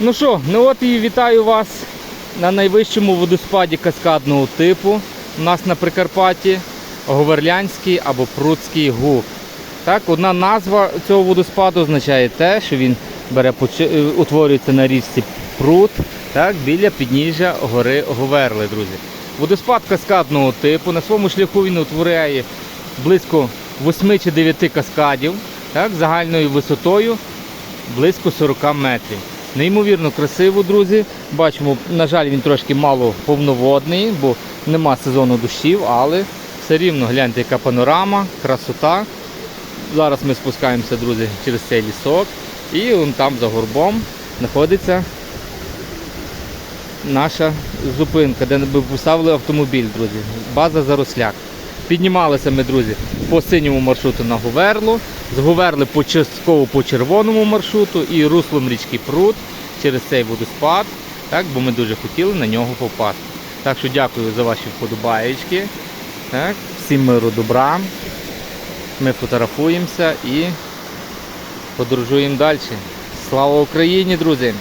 Ну що, ну от і вітаю вас на найвищому водоспаді каскадного типу. У нас на Прикарпатті Говерлянський або Прудський гук. Так, одна назва цього водоспаду означає те, що він бере е, утворюється на річці Прут, так, біля підніжжя гори Говерли, друзі. Водоспад каскадного типу. На своєму шляху він утворяє близько 8 чи 9 каскадів, так, загальною висотою близько 40 метрів. Неймовірно красиво, друзі. Бачимо, на жаль, він трошки мало повноводний, бо нема сезону дощів, але все рівно гляньте, яка панорама, красота. Зараз ми спускаємося, друзі, через цей лісок. І вон там за горбом знаходиться наша зупинка, де ми поставили автомобіль, друзі. База Заросляк. Піднімалися ми, друзі, по синьому маршруту на Говерлу, з Говерли по частково по червоному маршруту і руслом річки Прут через цей водоспад, так, бо ми дуже хотіли на нього попасти. Так що дякую за ваші вподобаєчки. Так, всім миру добра. Ми фотографуємося і подорожуємо далі. Слава Україні, друзі!